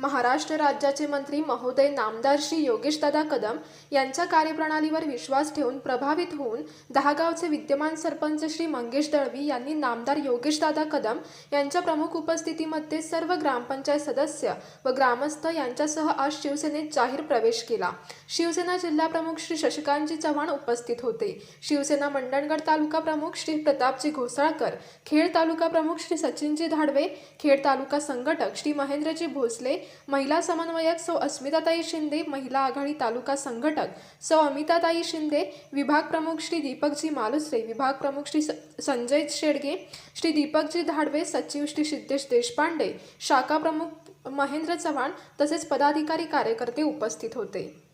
महाराष्ट्र राज्याचे मंत्री महोदय नामदार श्री योगेशदादा कदम यांच्या कार्यप्रणालीवर विश्वास ठेवून प्रभावित होऊन दहागावचे विद्यमान सरपंच श्री मंगेश दळवी यांनी नामदार योगेशदादा कदम यांच्या प्रमुख उपस्थितीमध्ये सर्व ग्रामपंचायत सदस्य व ग्रामस्थ यांच्यासह आज शिवसेनेत जाहीर प्रवेश केला. शिवसेना जिल्हाप्रमुख श्री शशिकांतजी चव्हाण उपस्थित होते. शिवसेना मंडणगड तालुका प्रमुख श्री प्रतापजी घोसाळकर खेड तालुका प्रमुख श्री सचिनजी धाडवे खेड तालुका संघटक श्री महेंद्रजी भोसले महिला समन्वयक सौ अस्मिताताई शिंदे महिला आघाडी तालुका संघटक सौ अमिताताई शिंदे विभाग प्रमुख श्री दीपकजी मालुसरे विभाग प्रमुख श्री संजय शेडगे श्री दीपकजी धाडवे सचिव श्री सिद्धेश देशपांडे शाखा प्रमुख महेंद्र चव्हाण तसेच पदाधिकारी कार्यकर्ते उपस्थित होते.